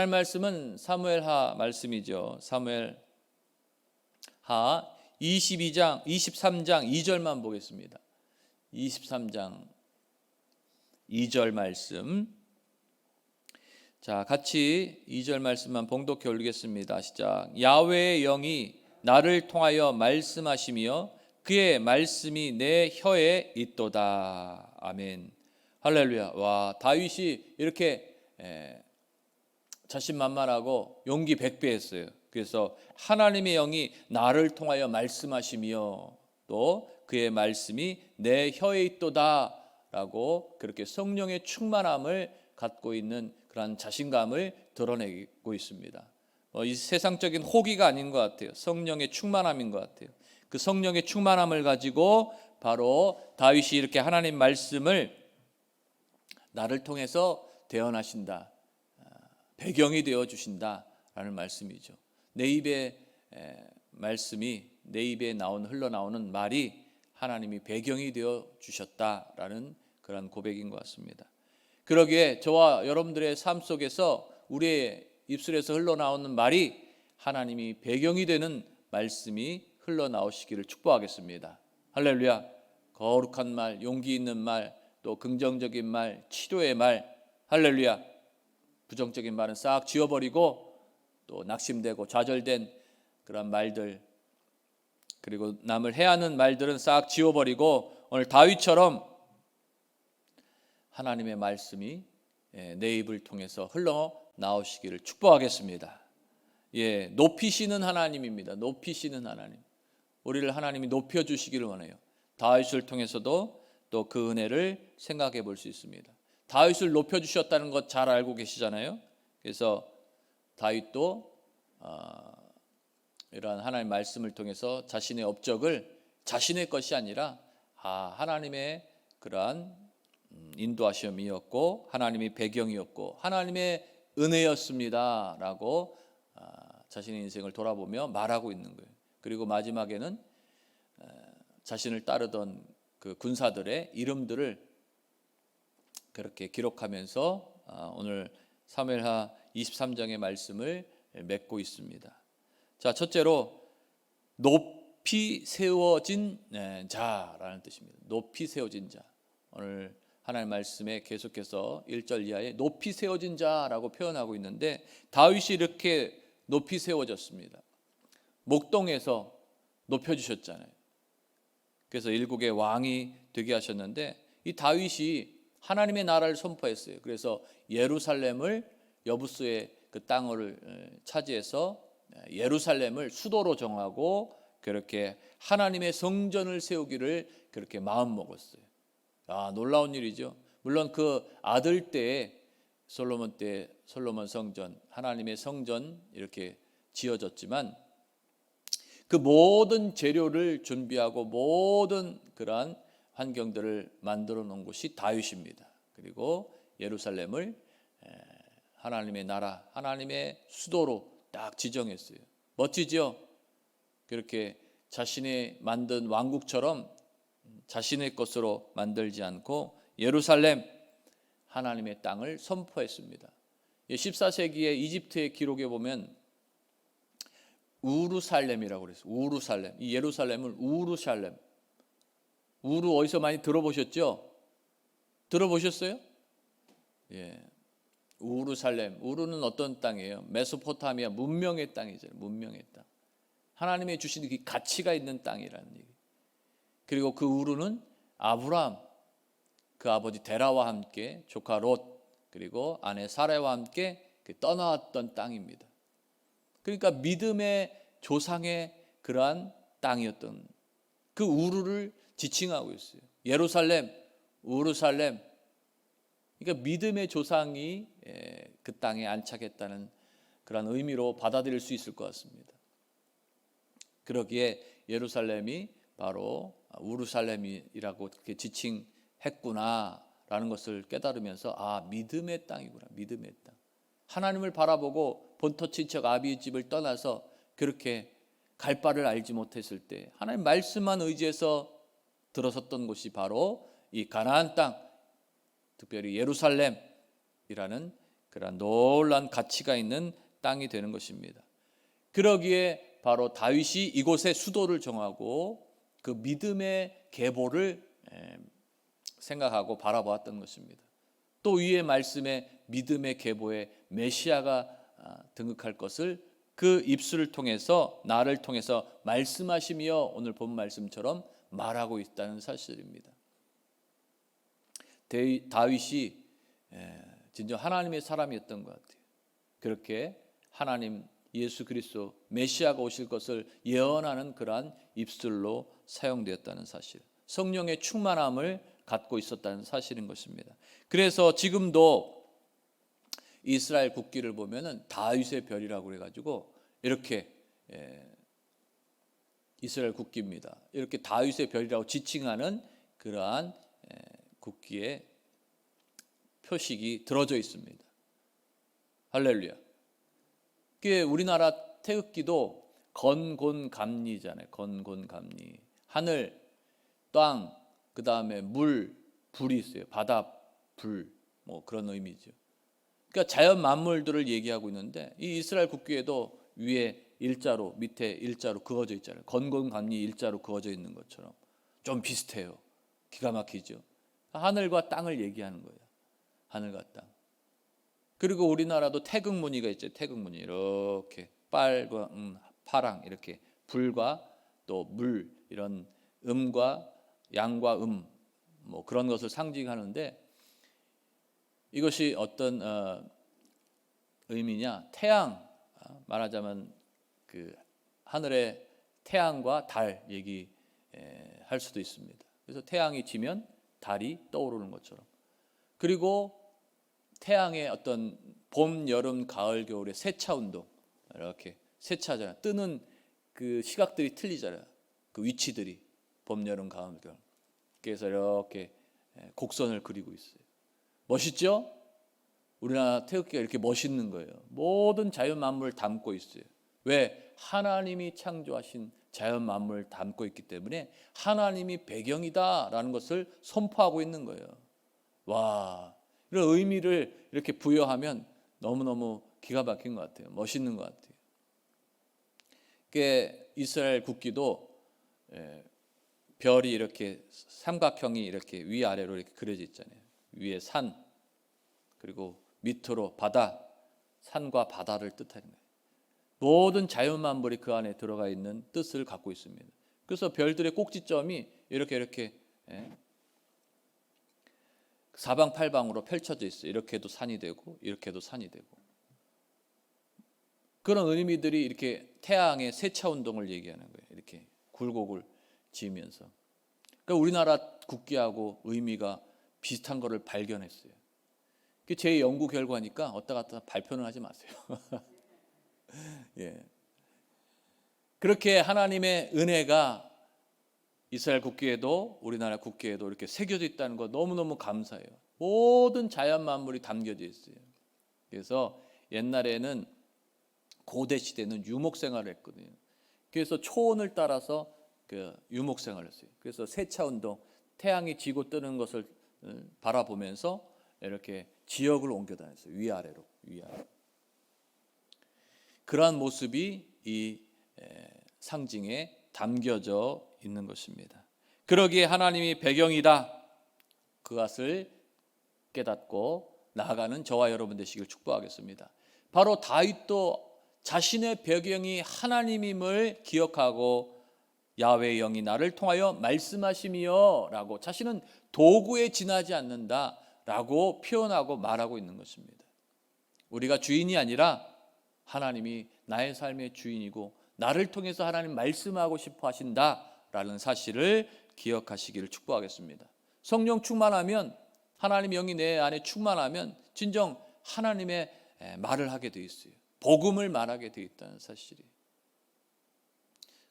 하나님 말씀은 사무엘하 말씀이죠. 사무엘하 22장 23장 2절만 보겠습니다. 23장 2절 말씀. 자, 같이 2절 말씀만 봉독해 올리겠습니다. 시작. 야훼의 영이 나를 통하여 말씀하시며 그의 말씀이 내 혀에 있도다. 아멘. 할렐루야. 와, 다윗이 이렇게 에, 자신만만하고 용기 백배했어요. 그래서 하나님의 영이 나를 통하여 말씀하시며 또 그의 말씀이 내 혀에 있도다라고 그렇게 성령의 충만함을 갖고 있는 그러한 자신감을 드러내고 있습니다. 어, 이 세상적인 호기가 아닌 것 같아요. 성령의 충만함인 것 같아요. 그 성령의 충만함을 가지고 바로 다윗이 이렇게 하나님 말씀을 나를 통해서 대언하신다. 배경이 되어 주신다라는 말씀이죠. 내 입에 말씀이 내 입에 나온 흘러나오는 말이 하나님이 배경이 되어 주셨다라는 그런 고백인 것 같습니다. 그러기에 저와 여러분들의 삶 속에서 우리의 입술에서 흘러나오는 말이 하나님이 배경이 되는 말씀이 흘러나오시기를 축복하겠습니다. 할렐루야. 거룩한 말, 용기 있는 말, 또 긍정적인 말, 치료의 말, 할렐루야. 부정적인 말은 싹 지워버리고 또 낙심되고 좌절된 그런 말들 그리고 남을 해하는 말들은 싹 지워버리고 오늘 다윗처럼 하나님의 말씀이 예, 내 입을 통해서 흘러 나오시기를 축복하겠습니다. 예, 높이시는 하나님입니다. 높이시는 하나님. 우리를 하나님이 높여 주시기를 원해요. 다윗을 통해서도 또 그 은혜를 생각해 볼 수 있습니다. 다윗을 높여 주셨다는 것 잘 알고 계시잖아요. 그래서 다윗도 어, 이러한 하나님 말씀을 통해서 자신의 업적을 자신의 것이 아니라 아, 하나님의 그러한 음, 인도하심이었고 하나님의 배경이었고 하나님의 은혜였습니다라고 아, 자신의 인생을 돌아보며 말하고 있는 거예요. 그리고 마지막에는 자신을 따르던 그 군사들의 이름들을 그렇게 기록하면서 아, 오늘 사무엘하 23장의 말씀을 맺고 있습니다. 자, 첫째로 높이 세워진 네, 자라는 뜻입니다. 높이 세워진 자. 오늘 하나님 말씀에 계속해서 1절 이하에 높이 세워진 자라고 표현하고 있는데 다윗이 이렇게 높이 세워졌습니다. 목동에서 높여 주셨잖아요. 그래서 일국의 왕이 되게 하셨는데 이 다윗이 하나님의 나라를 선포했어요. 그래서 예루살렘을 여부스의 그 땅을 차지해서 예루살렘을 수도로 정하고 그렇게 하나님의 성전을 세우기를 그렇게 마음 먹었어요. 아 놀라운 일이죠. 물론 그 아들 때 솔로몬 때 솔로몬 성전 하나님의 성전 이렇게 지어졌지만 그 모든 재료를 준비하고 모든 그러한 환경들을 만들어 놓은 곳이 다윗입니다. 그리고 예루살렘을 하나님의 나라, 하나님의 수도로 딱 지정했어요. 멋지죠? 그렇게 자신이 만든 왕국처럼 자신의 것으로 만들지 않고 예루살렘 하나님의 땅을 선포했습니다. 14세기의 이집트의 기록에 보면 우루살렘이라고 그랬어요. 우루살렘. 이 예루살렘을 우루살렘. 우루 어디서 많이 들어보셨죠? 들어보셨어요? 예. 우루살렘. 우루는 어떤 땅이에요? 메소포타미아 문명의 땅이죠. 문명의 땅. 하나님의 주신 그 가치가 있는 땅이라는 얘기. 그리고 그 우루는 아브라함 그 아버지 데라와 함께 조카 롯 그리고 아내 사레와 함께 그 떠나왔던 땅입니다. 그러니까 믿음의 조상의 그러한 땅이었던 그 우루를 지칭하고 있어요. 예루살렘, 우루살렘. 그러니까 믿음의 조상이 그 땅에 안착했다는 그런 의미로 받아들일 수 있을 것 같습니다. 그러기에 예루살렘이 바로 우루살렘이라고 그렇게 지칭했구나라는 것을 깨달으면서 아 믿음의 땅이구나 믿음의 땅. 하나님을 바라보고 본토 친척 아비의 집을 떠나서 그렇게 갈 바를 알지 못했을 때 하나님 말씀만 의지해서 들어섰던 곳이 바로 이 가나안 땅, 특별히 예루살렘이라는 그러한 놀란 가치가 있는 땅이 되는 것입니다. 그러기에 바로 다윗이 이곳에 수도를 정하고 그 믿음의 계보를 에, 생각하고 바라보았던 것입니다. 또 위의 말씀에 믿음의 계보에 메시아가 아, 등극할 것을 그 입술을 통해서 나를 통해서 말씀하시며 오늘 본 말씀처럼 말하고 있다는 사실입니다. 데- 다윗이 에, 진정 하나님의 사람이었던 것 같아요. 그렇게 하나님 예수 그리스도 메시아가 오실 것을 예언하는 그러한 입술로 사용되었다는 사실. 성령의 충만함을 갖고 있었다는 사실인 것입니다. 그래서 지금도 이스라엘 국기를 보면은 다윗의 별이라고 그래 가지고 이렇게 예, 이스라엘 국기입니다. 이렇게 다윗의 별이라고 지칭하는 그러한 예, 국기에 표식이 들어져 있습니다. 할렐루야. 그게 우리나라 태극기도 건곤감리잖아요. 건곤감리. 하늘, 땅, 그 다음에 물, 불이 있어요. 바다, 불, 뭐 그런 의미죠. 그러니까 자연 만물들을 얘기하고 있는데 이 이스라엘 국기에도 위에 일자로 밑에 일자로 그어져 있잖아요. 건곤감리 일자로 그어져 있는 것처럼 좀 비슷해요. 기가 막히죠. 하늘과 땅을 얘기하는 거예요. 하늘과 땅. 그리고 우리나라도 태극 무늬가 있죠. 태극 무늬 이렇게 빨과 음, 파랑 이렇게 불과 또 물 이런 음과 양과 음 뭐 그런 것을 상징하는데 이것이 어떤 어, 의미냐? 태양 아, 말하자면 그 하늘의 태양과 달 얘기 에, 할 수도 있습니다. 그래서 태양이 지면 달이 떠오르는 것처럼 그리고 태양의 어떤 봄, 여름, 가을, 겨울의 세차 운동 이렇게 세차잖아요. 뜨는 그 시각들이 틀리잖아요. 그 위치들이 봄, 여름, 가을, 겨울. 그래서 이렇게 예, 곡선을 그리고 있어요. 멋있죠? 우리나라 태극기가 이렇게 멋있는 거예요. 모든 자연 만물을 담고 있어요. 왜? 하나님이 창조하신 자연 만물을 담고 있기 때문에 하나님이 배경이다라는 것을 선포하고 있는 거예요. 와, 이런 의미를 이렇게 부여하면 너무너무 기가 막힌 것 같아요. 멋있는 것 같아요. 그 이스라엘 국기도 예, 별이 이렇게 삼각형이 이렇게 위아래로 이렇게 그려져 있잖아요. 위에 산 그리고 밑으로 바다, 산과 바다를 뜻하는 거예요. 모든 자연 만물이 그 안에 들어가 있는 뜻을 갖고 있습니다. 그래서 별들의 꼭지점이 이렇게 이렇게 예, 사방팔방으로 펼쳐져 있어요. 이렇게도 산이 되고 이렇게도 산이 되고 그런 의미들이 이렇게 태양의 세차 운동을 얘기하는 거예요. 이렇게 굴곡을 지으면서 그러니까 우리나라 국기하고 의미가 비슷한 것을 발견했어요. 제 연구 결과니까 어디다 갖다 발표는 하지 마세요. 예. 그렇게 하나님의 은혜가 이스라엘 국기에도 우리나라 국기에도 이렇게 새겨져 있다는 거 너무너무 감사해요. 모든 자연 만물이 담겨져 있어요. 그래서 옛날에는 고대 시대는 유목 생활을 했거든요. 그래서 초원을 따라서 그 유목 생활을 했어요. 그래서 세차 운동, 태양이 지고 뜨는 것을 어, 바라보면서 이렇게 지역을 옮겨 다녔어요. 위아래로, 위아래. 그러한 모습이 이 에, 상징에 담겨져 있는 것입니다. 그러기에 하나님이 배경이다. 그것을 깨닫고 나아가는 저와 여러분 되시길 축복하겠습니다. 바로 다윗도 자신의 배경이 하나님임을 기억하고 야외의 영이 나를 통하여 말씀하시며라고 자신은 도구에 지나지 않는다라고 표현하고 말하고 있는 것입니다. 우리가 주인이 아니라 하나님이 나의 삶의 주인이고 나를 통해서 하나님 말씀하고 싶어 하신다라는 사실을 기억하시기를 축복하겠습니다. 성령 충만하면 하나님 영이 내 안에 충만하면 진정 하나님의 말을 하게 돼 있어요. 복음을 말하게 돼 있다는 사실이.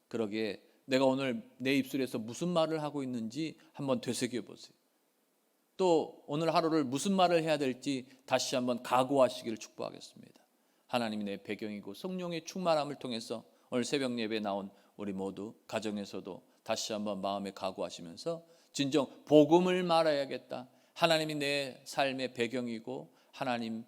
그러기에 내가 오늘 내 입술에서 무슨 말을 하고 있는지 한번 되새겨 보세요. 또 오늘 하루를 무슨 말을 해야 될지 다시 한번 각오하시기를 축복하겠습니다. 하나님이 내 배경이고 성령의 충만함을 통해서 오늘 새벽 예배 나온 우리 모두 가정에서도 다시 한번 마음에 각오하시면서 진정 복음을 말해야겠다. 하나님이 내 삶의 배경이고 하나님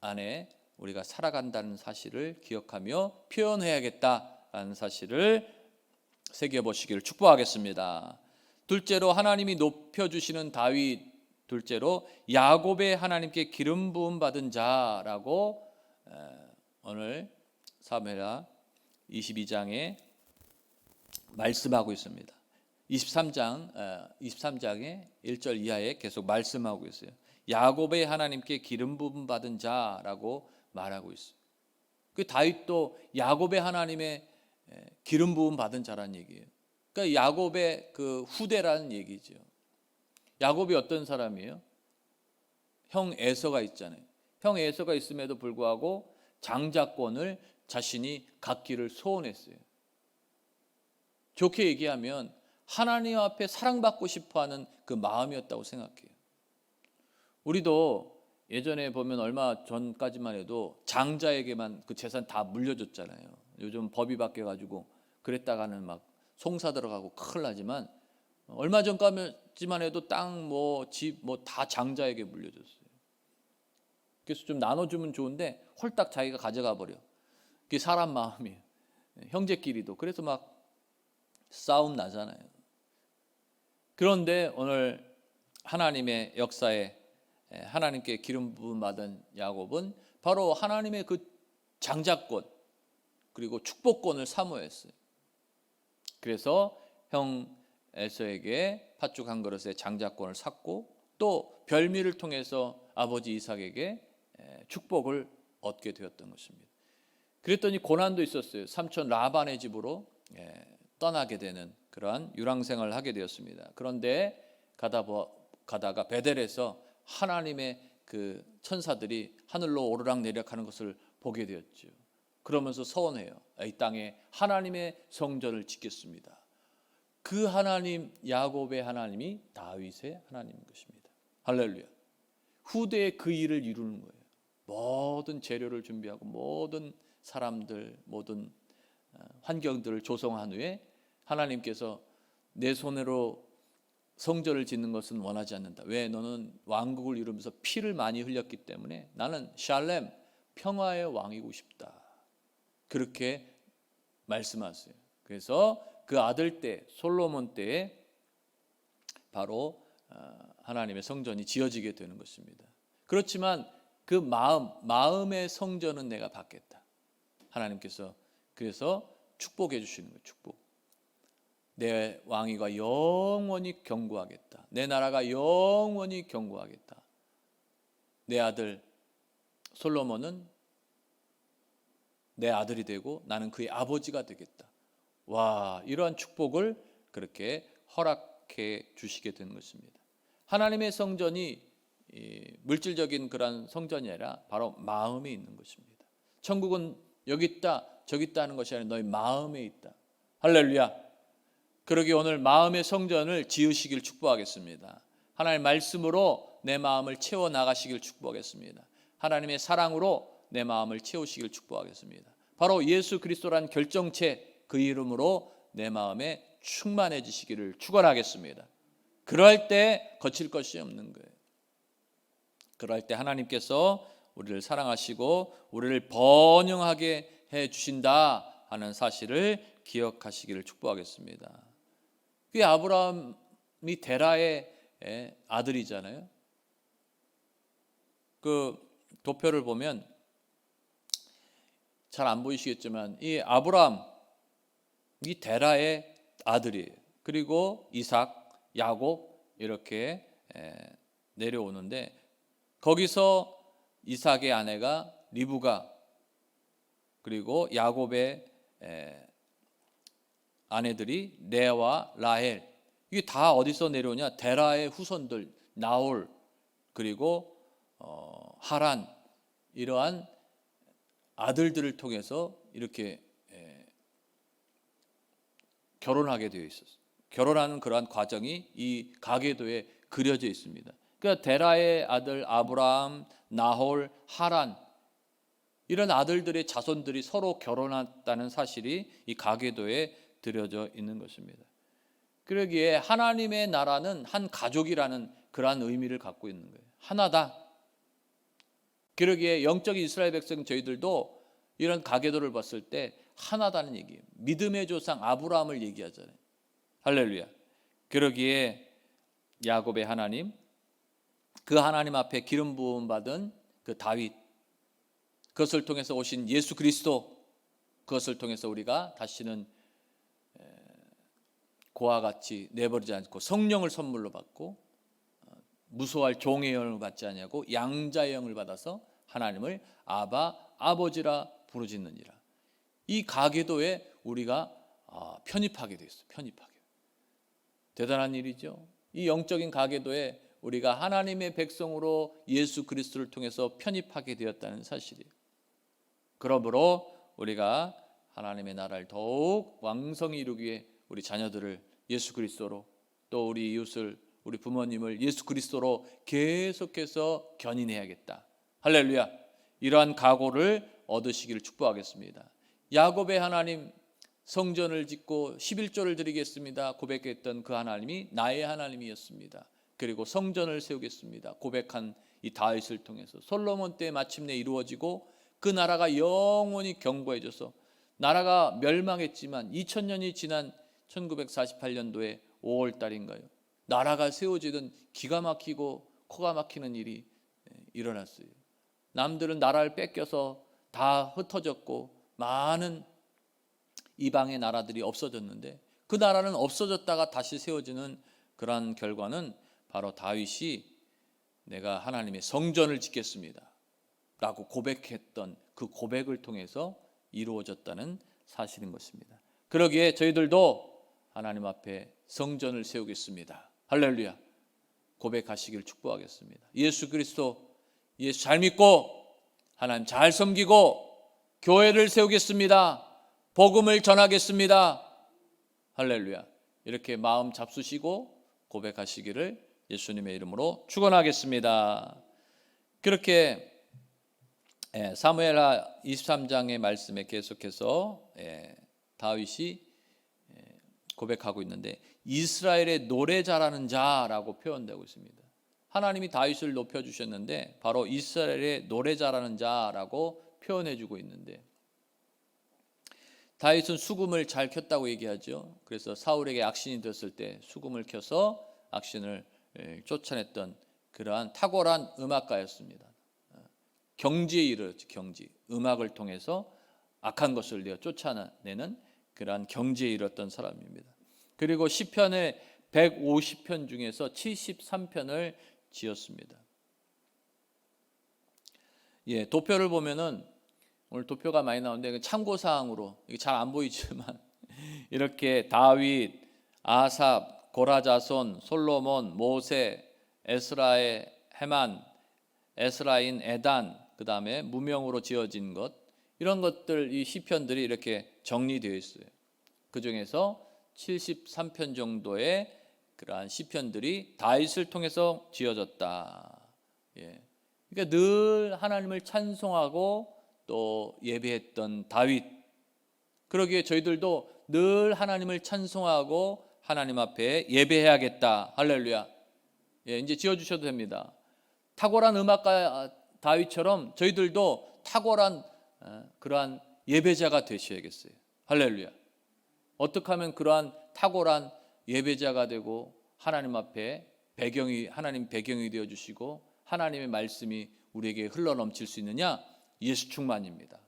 안에 우리가 살아간다는 사실을 기억하며 표현해야겠다라는 사실을 새겨 보시기를 축복하겠습니다. 둘째로 하나님이 높여 주시는 다윗 둘째로 야곱의 하나님께 기름 부음 받은 자라고 에, 오늘 사무엘하 22장에 말씀하고 있습니다. 23장 23장의 1절 이하에 계속 말씀하고 있어요. 야곱의 하나님께 기름 부음 받은 자라고 말하고 있어요. 그 다윗도 야곱의 하나님의 기름 부음 받은 자라는 얘기예요. 그러니까 야곱의 그 후대라는 얘기죠. 야곱이 어떤 사람이에요? 형 에서가 있잖아요. 형 에서가 있음에도 불구하고 장자권을 자신이 갖기를 소원했어요. 좋게 얘기하면 하나님 앞에 사랑받고 싶어 하는 그 마음이었다고 생각해요. 우리도 예전에 보면 얼마 전까지만 해도 장자에게만 그 재산 다 물려줬잖아요. 요즘 법이 바뀌어가지고 그랬다가는 막 송사 들어가고 큰일 나지만 얼마 전까지만 해도 땅 뭐 집 뭐 다 장자에게 물려줬어요. 그래서 좀 나눠주면 좋은데 홀딱 자기가 가져가 버려. 그게 사람 마음이에요. 형제끼리도 그래서 막 싸움 나잖아요. 그런데 오늘 하나님의 역사에 하나님께 기름 부음 받은 야곱은 바로 하나님의 그 장자권 그리고 축복권을 사모했어요. 그래서 형 에서에게 팥죽 한 그릇에 장자권을 샀고 또 별미를 통해서 아버지 이삭에게 축복을 얻게 되었던 것입니다. 그랬더니 고난도 있었어요. 삼촌 라반의 집으로 떠나게 되는 그러한 유랑생을 하게 되었습니다. 그런데 가다 가다가 베델에서 하나님의 그 천사들이 하늘로 오르락 내리락하는 것을 보게 되었죠. 그러면서 서원해요. 이 땅에 하나님의 성전을 짓겠습니다. 그 하나님 야곱의 하나님이 다윗의 하나님인 것입니다. 할렐루야. 후대에 그 일을 이루는 거예요. 모든 재료를 준비하고 모든 사람들 모든 어, 환경들을 조성한 후에 하나님께서 내 손으로 성전을 짓는 것은 원하지 않는다. 왜 너는 왕국을 이루면서 피를 많이 흘렸기 때문에 나는 샬렘 평화의 왕이고 싶다. 그렇게 말씀하세요. 그래서 그 아들 때 솔로몬 때에 바로 어, 하나님의 성전이 지어지게 되는 것입니다. 그렇지만 그 마음 마음의 성전은 내가 받겠다. 하나님께서 그래서 축복해 주시는 거예요. 축복. 내 왕위가 영원히 경고하겠다. 내 나라가 영원히 경고하겠다. 내 아들 솔로몬은 내 아들이 되고 나는 그의 아버지가 되겠다. 와, 이러한 축복을 그렇게 허락해 주시게 된 것입니다. 하나님의 성전이 물질적인 그런 성전이 아니라 바로 마음에 있는 것입니다. 천국은 여기 있다, 저기 있다 하는 것이 아니라 너희 마음에 있다. 할렐루야. 그러기 오늘 마음의 성전을 지으시길 축복하겠습니다. 하나님의 말씀으로 내 마음을 채워 나가시길 축복하겠습니다. 하나님의 사랑으로 내 마음을 채우시길 축복하겠습니다. 바로 예수 그리스도란 결정체 그 이름으로 내 마음에 충만해지시기를 축원하겠습니다. 그럴 때 거칠 것이 없는 거예요. 그럴 때 하나님께서 우리를 사랑하시고 우리를 번영하게 해 주신다 하는 사실을 기억하시기를 축복하겠습니다. 그 아브라함이 데라의 아들이잖아요. 그 도표를 보면 잘 안 보이시겠지만 이 아브라함 이 데라의 아들이에요. 그리고 이삭, 야곱 이렇게 내려오는데 거기서 이삭의 아내가 리브가 그리고 야곱의 아내들이 레아와 라헬 이게 다 어디서 내려오냐? 데라의 후손들 나올 그리고 어, 하란 이러한 아들들을 통해서 이렇게 에, 결혼하게 되어 있었어요. 결혼하는 그러한 과정이 이 가계도에 그려져 있습니다. 그러니까 데라의 아들 아브라함, 나홀, 하란 이런 아들들의 자손들이 서로 결혼했다는 사실이 이 가계도에 드려져 있는 것입니다. 그러기에 하나님의 나라는 한 가족이라는 그러한 의미를 갖고 있는 거예요. 하나다. 그러기에 영적인 이스라엘 백성 저희들도 이런 가계도를 봤을 때 하나다는 얘기예요. 믿음의 조상 아브라함을 얘기하잖아요. 할렐루야. 그러기에 야곱의 하나님 그 하나님 앞에 기름 부음 받은 그 다윗 그것을 통해서 오신 예수 그리스도 그것을 통해서 우리가 다시는 에, 고와 같이 내버리지 않고 성령을 선물로 받고 어, 무소할 종의 영을 받지 아니하고 양자의 영을 받아서 하나님을 아바 아버지라 부르짖느니라. 이 가계도에 우리가 아, 편입하게 됐어. 편입하게. 대단한 일이죠. 이 영적인 가계도에 우리가 하나님의 백성으로 예수 그리스도를 통해서 편입하게 되었다는 사실이에요. 그러므로 우리가 하나님의 나라를 더욱 왕성히 이루기 위해 우리 자녀들을 예수 그리스도로 또 우리 이웃을 우리 부모님을 예수 그리스도로 계속해서 견인해야겠다. 할렐루야. 이러한 각오를 얻으시기를 축복하겠습니다. 야곱의 하나님 성전을 짓고 11조를 드리겠습니다. 고백했던 그 하나님이 나의 하나님이었습니다. 그리고 성전을 세우겠습니다. 고백한 이 다윗을 통해서 솔로몬 때 마침내 이루어지고 그 나라가 영원히 경고해져서 나라가 멸망했지만 2000년이 지난 1948년도에 5월 달인가요? 나라가 세워지던 기가 막히고 코가 막히는 일이 일어났어요. 남들은 나라를 뺏겨서 다 흩어졌고 많은 이방의 나라들이 없어졌는데 그 나라는 없어졌다가 다시 세워지는 그러한 결과는 바로 다윗이 내가 하나님의 성전을 짓겠습니다. 라고 고백했던 그 고백을 통해서 이루어졌다는 사실인 것입니다. 그러기에 저희들도 하나님 앞에 성전을 세우겠습니다. 할렐루야. 고백하시길 축복하겠습니다. 예수 그리스도 예수 잘 믿고 하나님 잘 섬기고 교회를 세우겠습니다. 복음을 전하겠습니다. 할렐루야. 이렇게 마음 잡수시고 고백하시기를 예수님의 이름으로 축원하겠습니다. 그렇게 예, 사무엘하 23장의 말씀에 계속해서 예, 다윗이 예, 고백하고 있는데 이스라엘의 노래 잘하는 자라고 표현되고 있습니다. 하나님이 다윗을 높여 주셨는데 바로 이스라엘의 노래 잘하는 자라고 표현해 주고 있는데 다윗은 수금을 잘 켰다고 얘기하죠. 그래서 사울에게 악신이 됐을 때 수금을 켜서 악신을 쫓아냈던 그러한 탁월한 음악가였습니다. 경지에 이르렀지 경지. 음악을 통해서 악한 것을 내어 쫓아내는 그러한 경지에 이르렀던 사람입니다. 그리고 시편의 150편 중에서 73편을 지었습니다. 예, 도표를 보면은 오늘 도표가 많이 나오는데 참고 사항으로 이게 잘 안 보이지만 이렇게 다윗, 아삽, 고라자손, 솔로몬, 모세, 에스라의 헤만, 에스라인 에단, 그 다음에 무명으로 지어진 것 이런 것들 이 시편들이 이렇게 정리되어 있어요. 그 중에서 73편 정도의 그러한 시편들이 다윗을 통해서 지어졌다. 예. 그러니까 늘 하나님을 찬송하고 또 예배했던 다윗. 그러기에 저희들도 늘 하나님을 찬송하고 하나님 앞에 예배해야겠다. 할렐루야. 예, 이제 지어 주셔도 됩니다. 탁월한 음악가 다윗처럼 저희들도 탁월한 어, 그러한 예배자가 되셔야겠어요. 할렐루야. 어떻게 하면 그러한 탁월한 예배자가 되고 하나님 앞에 배경이 하나님 배경이 되어 주시고 하나님의 말씀이 우리에게 흘러 넘칠 수 있느냐? 예수 충만입니다.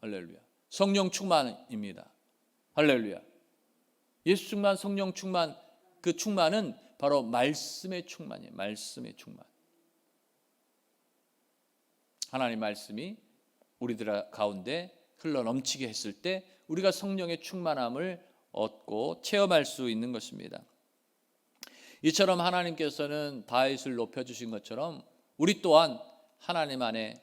할렐루야. 성령 충만입니다. 할렐루야. 예수 충만, 성령 충만, 그 충만은 바로 말씀의 충만이에요. 말씀의 충만. 하나님 말씀이 우리들 가운데 흘러 넘치게 했을 때 우리가 성령의 충만함을 얻고 체험할 수 있는 것입니다. 이처럼 하나님께서는 다윗을 높여 주신 것처럼 우리 또한 하나님 안에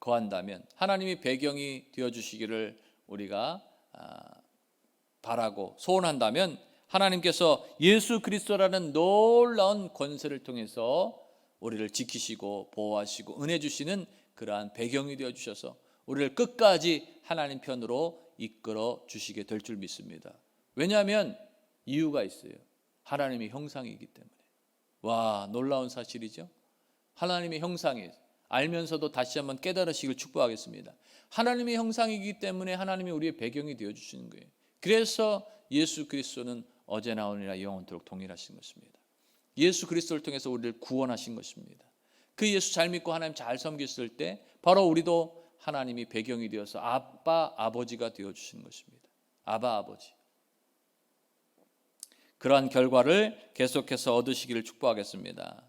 거한다면 하나님이 배경이 되어 주시기를 우리가 아, 바라고 소원한다면 하나님께서 예수 그리스도라는 놀라운 권세를 통해서 우리를 지키시고 보호하시고 은혜 주시는 그러한 배경이 되어 주셔서 우리를 끝까지 하나님 편으로 이끌어 주시게 될 줄 믿습니다. 왜냐하면 이유가 있어요. 하나님의 형상이기 때문에. 와, 놀라운 사실이죠. 하나님의 형상이 알면서도 다시 한번 깨달으시길 축복하겠습니다. 하나님의 형상이기 때문에 하나님이 우리의 배경이 되어 주시는 거예요. 그래서 예수 그리스도는 어제나 오늘이나 영원토록 동일하신 것입니다. 예수 그리스도를 통해서 우리를 구원하신 것입니다. 그 예수 잘 믿고 하나님 잘 섬겼을 때 바로 우리도 하나님이 배경이 되어서 아빠 아버지가 되어 주시는 것입니다. 아바 아버지. 그러한 결과를 계속해서 얻으시기를 축복하겠습니다.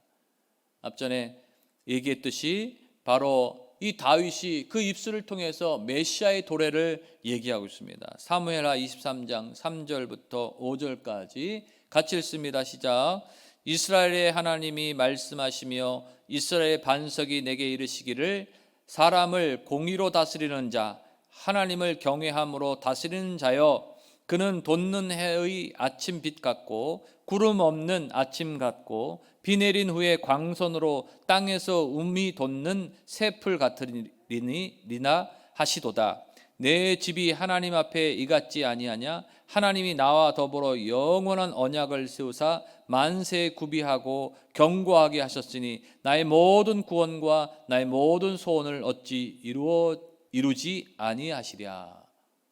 앞전에 얘기했듯이 바로 이 다윗이 그 입술을 통해서 메시아의 도래를 얘기하고 있습니다. 사무엘하 23장 3절부터 5절까지 같이 읽습니다. 시작. 이스라엘의 하나님이 말씀하시며 이스라엘의 반석이 내게 이르시기를 사람을 공의로 다스리는 자 하나님을 경외함으로 다스리는 자여 그는 돋는 해의 아침 빛 같고 구름 없는 아침 같고 비 내린 후에 광선으로 땅에서 음이 돋는 새풀 같으리나 하시도다. 내 집이 하나님 앞에 이같지 아니하냐? 하나님이 나와 더불어 영원한 언약을 세우사 만세 구비하고 경고하게 하셨으니 나의 모든 구원과 나의 모든 소원을 어찌 이루어 이루지 아니하시랴.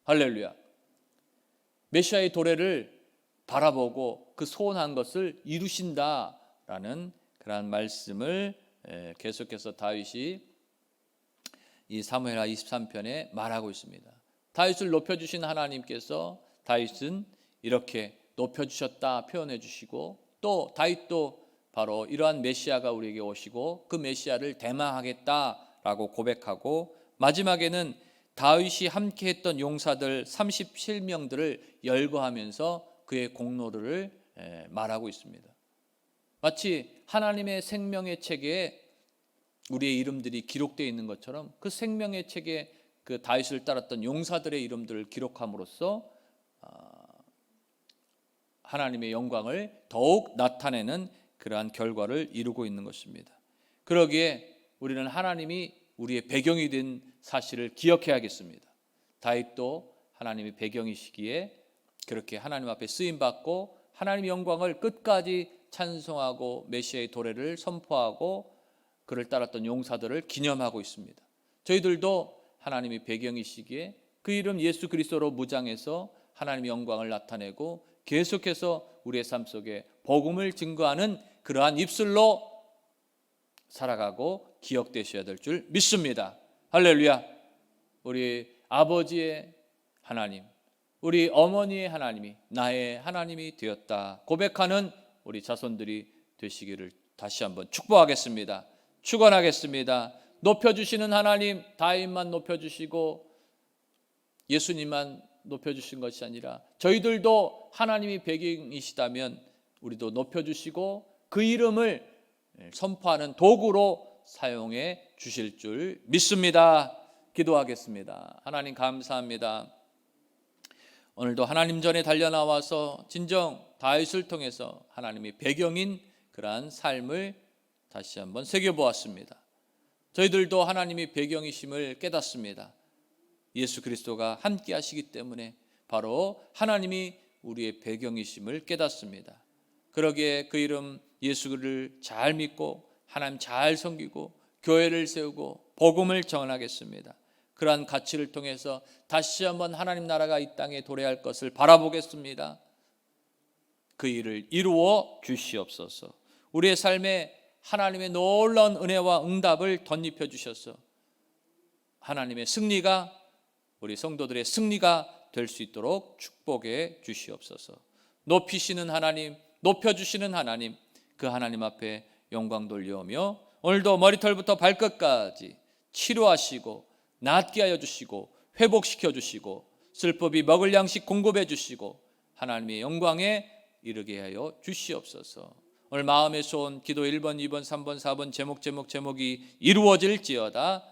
할렐루야. 메시아의 도래를 바라보고 그 소원한 것을 이루신다라는 그러한 말씀을 에, 계속해서 다윗이 이 사무엘하 23편에 말하고 있습니다. 다윗을 높여 주신 하나님께서 다윗은 이렇게 높여 주셨다 표현해 주시고 또 다윗도 바로 이러한 메시아가 우리에게 오시고 그 메시아를 대망하겠다라고 고백하고 마지막에는 다윗이 함께 했던 용사들 37명들을 열거하면서 그의 공로를 에, 말하고 있습니다. 마치 하나님의 생명의 책에 우리의 이름들이 기록되어 있는 것처럼 그 생명의 책에 그 다윗을 따랐던 용사들의 이름들을 기록함으로써 아, 하나님의 영광을 더욱 나타내는 그러한 결과를 이루고 있는 것입니다. 그러기에 우리는 하나님이 우리의 배경이 된 사실을 기억해야겠습니다. 다윗도 하나님의 배경이시기에 그렇게 하나님 앞에 쓰임 받고 하나님의 영광을 끝까지 찬송하고 메시아의 도래를 선포하고 그를 따랐던 용사들을 기념하고 있습니다. 저희들도 하나님의 배경이시기에 그 이름 예수 그리스도로 무장해서 하나님의 영광을 나타내고 계속해서 우리의 삶 속에 복음을 증거하는 그러한 입술로 살아가고 기억되셔야 될 줄 믿습니다. 할렐루야. 우리 아버지의 하나님, 우리 어머니의 하나님이 나의 하나님이 되었다. 고백하는 우리 자손들이 되시기를 다시 한번 축복하겠습니다. 축원하겠습니다. 높여 주시는 하나님 다윗만 높여 주시고 예수님만 높여 주신 것이 아니라 저희들도 하나님이 배경이시다면 우리도 높여 주시고 그 이름을 선포하는 도구로 사용해 주실 줄 믿습니다. 기도하겠습니다. 하나님 감사합니다. 오늘도 하나님 전에 달려 나와서 진정 다윗을 통해서 하나님의 배경인 그러한 삶을 다시 한번 새겨 보았습니다. 저희들도 하나님이 배경이심을 깨닫습니다. 예수 그리스도가 함께 하시기 때문에 바로 하나님이 우리의 배경이심을 깨닫습니다. 그러기에 그 이름 예수를 잘 믿고 하나님 잘 섬기고 교회를 세우고 복음을 전하겠습니다. 그러한 가치를 통해서 다시 한번 하나님 나라가 이 땅에 도래할 것을 바라보겠습니다. 그 일을 이루어 주시옵소서. 우리의 삶에 하나님의 놀라운 은혜와 응답을 덧입혀 주셔서 하나님의 승리가 우리 성도들의 승리가 될 수 있도록 축복해 주시옵소서. 높이시는 하나님, 높여 주시는 하나님, 그 하나님 앞에 영광 돌려오며 오늘도 머리털부터 발끝까지 치료하시고 낫게 하여 주시고 회복시켜 주시고 슬픔이 먹을 양식 공급해 주시고 하나님의 영광에 이르게 하여 주시옵소서. 오늘 마음의 소원 기도 1번, 2번, 3번, 4번 제목 제목 제목이 이루어질지어다.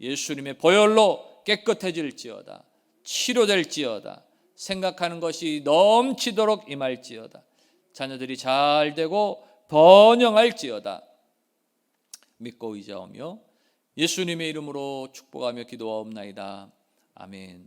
예수님의 보혈로 깨끗해질지어다. 치료될지어다. 생각하는 것이 넘치도록 임할지어다. 자녀들이 잘 되고 번영할지어다. 믿고 의지하며 예수님의 이름으로 축복하며 기도하옵나이다. 아멘.